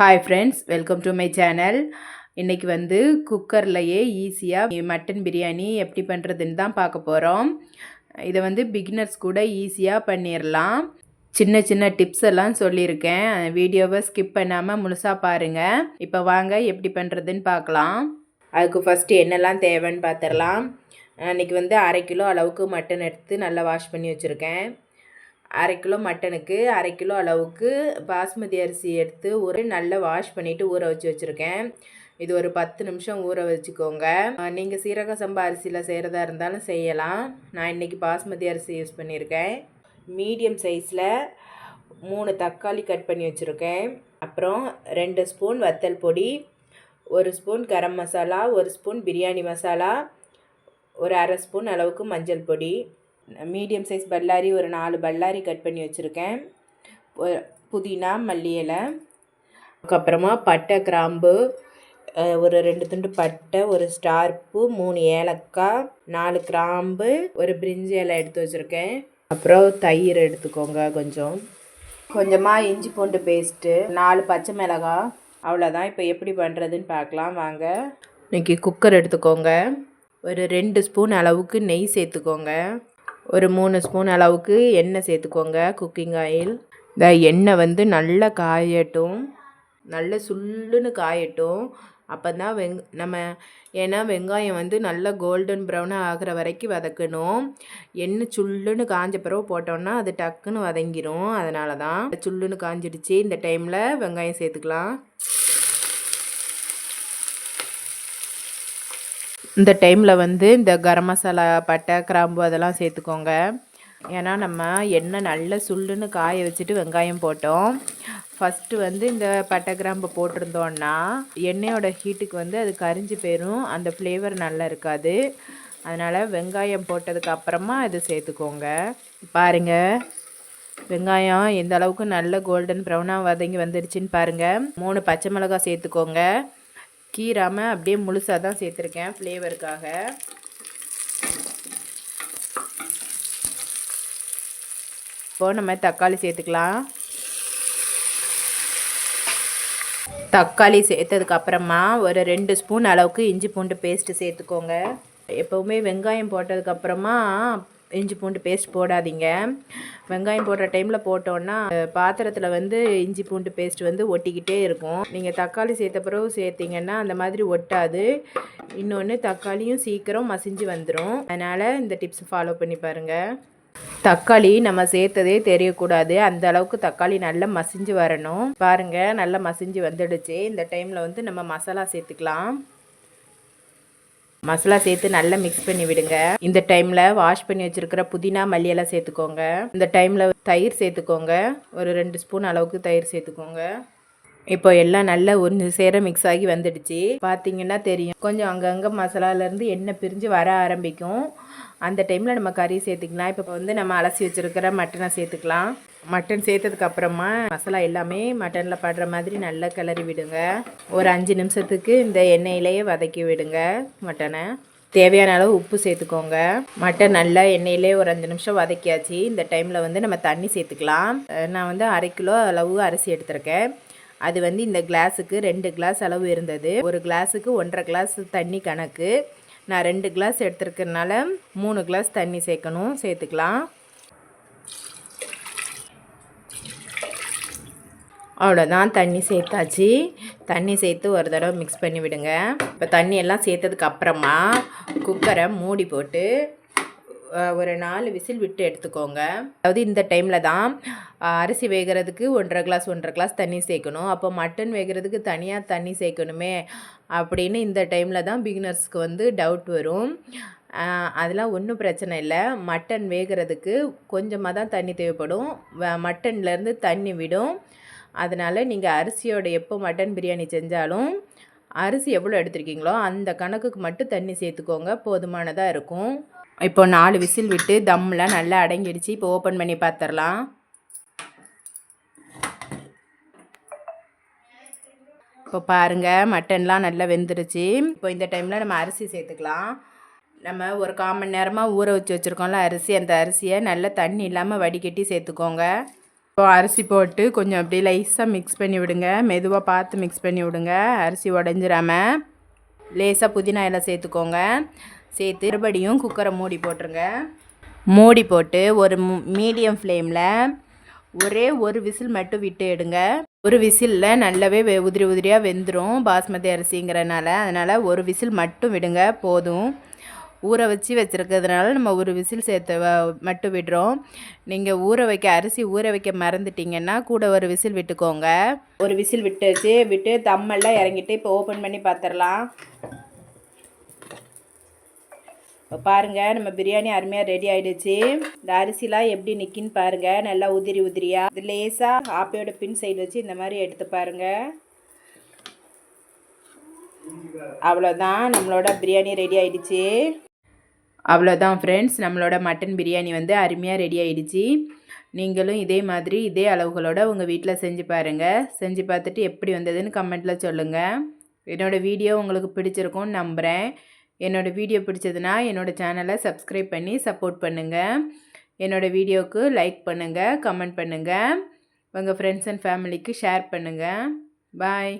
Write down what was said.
Hi friends welcome to my channel இன்றைக்கி வந்து குக்கர்லையே ஈஸியாக மட்டன் பிரியாணி எப்படி பண்ணுறதுன்னு தான் பார்க்க போகிறோம் இதை வந்து பிகினர்ஸ் கூட ஈஸியாக பண்ணிடலாம் சின்ன சின்ன டிப்ஸ் எல்லாம் சொல்லியிருக்கேன். வீடியோவை ஸ்கிப் பண்ணாமல் முழுசாக பாருங்கள் இப்போ வாங்க எப்படி பண்ணுறதுன்னு பார்க்கலாம். அதுக்கு ஃபஸ்ட்டு என்னெல்லாம் தேவைன்னு பார்த்துடலாம் அன்றைக்கி வந்து அரை கிலோ அளவுக்கு மட்டன் எடுத்து நல்லா வாஷ் பண்ணி வச்சுருக்கேன். அரை கிலோ மட்டனுக்கு அரை கிலோ அளவுக்கு பாஸ்மதி அரிசி எடுத்து ஒரு நல்லா வாஷ் பண்ணிவிட்டு ஊற வச்சு வச்சுருக்கேன். இது ஒரு பத்து நிமிஷம் ஊற வச்சுக்கோங்க. நீங்கள் சீரக சம்பா அரிசியில் செய்கிறதா இருந்தாலும் செய்யலாம். நான் இன்றைக்கி பாஸ்மதி அரிசி யூஸ் பண்ணியிருக்கேன் மீடியம் சைஸில் மூணு தக்காளி கட் பண்ணி வச்சுருக்கேன். அப்புறம் ரெண்டு ஸ்பூன் வத்தல் பொடி ஒரு ஸ்பூன் கரம் மசாலா ஒரு ஸ்பூன் பிரியாணி மசாலா ஒரு அரை ஸ்பூன் அளவுக்கு மஞ்சள் பொடி. மீடியம் சைஸ் பல்லாரி ஒரு நாலு பல்லாரி கட் பண்ணி வச்சுருக்கேன். புதினா மல்லி இலை அதுக்கப்புறமா பட்டை கிராம்பு ஒரு ரெண்டு துண்டு பட்டை ஒரு ஸ்டார்ப்பு மூணு ஏலக்காய் நாலு கிராம்பு ஒரு பிரிஞ்சி இலை எடுத்து வச்சுருக்கேன். அப்புறம் தயிர் எடுத்துக்கோங்க கொஞ்சம். கொஞ்சமாக இஞ்சி பூண்டு பேஸ்ட்டு நாலு பச்சை மிளகாய் அவ்வளோதான் இப்போ எப்படி பண்ணுறதுன்னு பார்க்கலாம் வாங்க. இன்றைக்கி குக்கர் எடுத்துக்கோங்க. ஒரு ரெண்டு ஸ்பூன் அளவுக்கு நெய் சேர்த்துக்கோங்க. ஒரு மூணு ஸ்பூன் அளவுக்கு எண்ணெய் சேர்த்துக்கோங்க குக்கிங் ஆயில் இந்த எண்ணெய் வந்து நல்லா காயட்டும். நல்ல சுல்லுன்னு காயட்டும். அப்போ தான் வெங் நம்ம ஏன்னா வெங்காயம் வந்து நல்லா கோல்டன் ப்ரௌனாக ஆகிற வரைக்கும் வதக்கணும். எண்ணெய் சுல்லுன்னு காஞ்ச பிறகு போட்டோம்னா அது டக்குன்னு வதங்கிரும். அதனால தான் சுல்லுன்னு காஞ்சிடுச்சு. இந்த டைமில் வெங்காயம் சேர்த்துக்கலாம். இந்த டைமில் வந்து இந்த கரம் மசாலா பட்டை கிராம்பு அதெல்லாம் சேர்த்துக்கோங்க. ஏன்னா நம்ம எண்ணெய் நல்லா சுள்ளுன்னு காய வச்சுட்டு வெங்காயம் போட்டோம். ஃபஸ்ட்டு வந்து இந்த பட்டை கிராம்பு போட்டிருந்தோன்னா எண்ணெயோட ஹீட்டுக்கு வந்து அது கரிஞ்சு போயிடும் அந்த ஃப்ளேவர் நல்லா இருக்காது. அதனால் வெங்காயம் போட்டதுக்கு அப்புறமா இது சேர்த்துக்கோங்க. பாருங்க. வெங்காயம் எந்த அளவுக்கு நல்ல கோல்டன் ப்ரௌனாக வதங்கி வந்துடுச்சின்னு பாருங்கள் மூணு பச்சை மிளகாய் சேர்த்துக்கோங்க. கீராமல் அப்படியே முழுசாக தான் சேர்த்துருக்கேன் ஃப்ளேவருக்காக இப்போது நம்ம தக்காளி சேர்த்துக்கலாம். தக்காளி சேர்த்ததுக்கு அப்புறமா ஒரு ரெண்டு ஸ்பூன் அளவுக்கு இஞ்சி பூண்டு பேஸ்ட்டு சேர்த்துக்கோங்க. எப்போவுமே வெங்காயம் போட்டதுக்கப்புறமா இஞ்சி பூண்டு பேஸ்ட் போடாதீங்க. வெங்காயம் போடுற டைமில் போட்டோன்னா பாத்திரத்தில் வந்து இஞ்சி பூண்டு பேஸ்ட் வந்து ஒட்டிக்கிட்டே இருக்கும். நீங்கள் தக்காளி சேர்த்த பிறகு சேர்த்திங்கன்னா அந்த மாதிரி ஒட்டாது. இன்னொன்று தக்காளியும் சீக்கிரம் மசிஞ்சு வந்துடும் அதனால் இந்த டிப்ஸ் ஃபாலோ பண்ணி பாருங்கள் தக்காளி நம்ம சேர்த்ததே தெரியக்கூடாது. அந்த அளவுக்கு தக்காளி நல்லா மசிஞ்சு வரணும். பாருங்கள் நல்லா மசிஞ்சு வந்துடுச்சு. இந்த டைமில் வந்து நம்ம மசாலா சேர்த்துக்கலாம். மசாலா சேர்த்து நல்லா மிக்ஸ் பண்ணி விடுங்க. இந்த டைமில் வாஷ் பண்ணி வச்சிருக்கிற புதினா மல்லியெல்லாம் சேர்த்துக்கோங்க. இந்த டைமில் தயிர் சேர்த்துக்கோங்க. ஒரு ரெண்டு ஸ்பூன் அளவுக்கு தயிர் சேர்த்துக்கோங்க. இப்போ எல்லாம் நல்லா ஒன்று சேர மிக்ஸ் ஆகி வந்துடுச்சு. பார்த்தீங்கன்னா தெரியும். கொஞ்சம் அங்கங்கே மசாலாலேருந்து எண்ணெய் பிரிஞ்சு வர ஆரம்பிக்கும். அந்த டைமில் நம்ம கறி சேர்த்துக்கலாம். இப்போ வந்து நம்ம அலசி வச்சுருக்கிற மட்டனை சேர்த்துக்கலாம். மட்டன் சேர்த்ததுக்கு அப்புறமா மசாலா எல்லாமே மட்டனில் படுற மாதிரி நல்லா கிளறி விடுங்க. ஒரு அஞ்சு நிமிஷத்துக்கு இந்த எண்ணெயிலேயே வதக்கி விடுங்க மட்டனை. தேவையான அளவு உப்பு சேர்த்துக்கோங்க. மட்டன் நல்லா எண்ணெயிலே ஒரு அஞ்சு நிமிஷம் வதக்கியாச்சு. இந்த டைமில் வந்து நம்ம தண்ணி சேர்த்துக்கலாம். நான் வந்து அரை கிலோ அளவு அரிசி எடுத்திருக்கேன். அது வந்து இந்த கிளாஸுக்கு ரெண்டு கிளாஸ் அளவு இருந்தது. ஒரு கிளாஸுக்கு ஒன்றரை கிளாஸ் தண்ணி கணக்கு. நான் ரெண்டு கிளாஸ் எடுத்துருக்கறனால மூணு கிளாஸ் தண்ணி சேர்க்கணும். சேர்த்துக்கலாம். அவ்வளோதான் தண்ணி சேர்த்தாச்சு. தண்ணி சேர்த்து ஒரு தடவை மிக்ஸ் பண்ணி விடுங்க. இப்போ தண்ணி எல்லாம் சேர்த்ததுக்கு அப்புறமா குக்கரை மூடி போட்டு ஒரு நாலு விசில் விட்டு எடுத்துக்கோங்க. அதாவது இந்த டைமில் தான் அரிசி வேகிறதுக்கு ஒன்றரை கிளாஸ் ஒன்றரை கிளாஸ் தண்ணி சேர்க்கணும். அப்போ மட்டன் வேகிறதுக்கு தனியாக தண்ணி சேர்க்கணுமே அப்படின்னு இந்த டைமில் தான் பிகினர்ஸ்க்கு வந்து டவுட் வரும். அதெல்லாம் ஒன்றும் பிரச்சனை இல்லை. மட்டன் வேகிறதுக்கு கொஞ்சமாக தான் தண்ணி தேவைப்படும். வ- மட்டன்லேருந்து தண்ணி விடும். அதனால் நீங்கள் அரிசியோட எப்போ மட்டன் பிரியாணி செஞ்சாலும் அரிசி எவ்வளோ எடுத்திருக்கீங்களோ அந்த கணக்குக்கு மட்டும் தண்ணி சேர்த்துக்கோங்க போதுமானதாக இருக்கும். இப்போ நாலு விசில் விட்டு தம்லாம் நல்லா அடங்கிடுச்சு இப்போ ஓப்பன் பண்ணி பார்த்துடலாம் இப்போ பாருங்கள் மட்டன்லாம் நல்லா வெந்துருச்சு. இப்போ இந்த டைமில் நம்ம அரிசி சேர்த்துக்கலாம். நம்ம ஒரு கால் மணி நேரமாக ஊற வச்சு வச்சுருக்கோம்ல அரிசி அந்த அரிசியை நல்லா தண்ணி இல்லாமல் வடிகட்டி சேர்த்துக்கோங்க. இப்போ அரிசி போட்டு கொஞ்சம் அப்படியே லைஸாக மிக்ஸ் பண்ணி விடுங்க. மெதுவாக பார்த்து மிக்ஸ் பண்ணி விடுங்க. அரிசி உடஞ்சிராம லேசாக புதினா எல்லாம் சேர்த்துக்கோங்க. சேர்த்து மறுபடியும் குக்கரை மூடி போட்டுருங்க. மூடி போட்டு ஒரு மீடியம் ஃப்ளேமில் ஒரே ஒரு விசில் மட்டும் விட்டு எடுங்க. ஒரு விசிலில் நல்லாவே வெ உதிரி உதிரியாக வெந்துடும் பாஸ்மதி அரிசிங்கிறனால. அதனால் ஒரு விசில் மட்டும் விடுங்க. போதும். ஊற வச்சு வச்சுருக்கிறதுனால நம்ம ஒரு விசில் சேர்த்து வ- மட்டும் விடுறோம். நீங்கள் ஊற வைக்க அரிசி ஊற வைக்க மறந்துட்டீங்கன்னா கூட ஒரு விசில் விட்டுக்கோங்க. ஒரு விசில் விட்டுச்சு விட்டு தம்மெல்லாம் இறங்கிட்டு இப்போ ஓப்பன் பண்ணி பார்த்துடலாம் இப்போ பாருங்கள் நம்ம பிரியாணி அருமையாக ரெடி ஆகிடுச்சு இந்த அரிசிலாம் எப்படி நிற்கின்னு பாருங்கள் நல்லா உதிரி உதிரியா. இது லேசாக ஆப்பையோட பின் சைடு வச்சு இந்த மாதிரி எடுத்து பாருங்கள் அவ்வளோதான் நம்மளோட பிரியாணி ரெடி ஆகிடுச்சு அவ்வளோதான் ஃப்ரெண்ட்ஸ் நம்மளோட மட்டன் பிரியாணி வந்து அருமையாக ரெடி ஆகிடுச்சி நீங்களும் இதே மாதிரி இதே அளவுகளோடு உங்கள் வீட்டில் செஞ்சு பாருங்கள் செஞ்சு பார்த்துட்டு எப்படி வந்ததுன்னு கமெண்ட்டில் சொல்லுங்கள் என்னோடய வீடியோ உங்களுக்கு பிடிச்சிருக்கும்னு நம்புகிறேன் என்னோடய வீடியோ பிடிச்சதுன்னா என்னோடய சேனலை சப்ஸ்கிரைப் பண்ணி சப்போர்ட் பண்ணுங்கள் என்னோடய வீடியோவுக்கு லைக் பண்ணுங்கள் கமெண்ட் பண்ணுங்கள் உங்கள் ஃப்ரெண்ட்ஸ் அண்ட் ஃபேமிலிக்கு ஷேர் பண்ணுங்கள் பாய்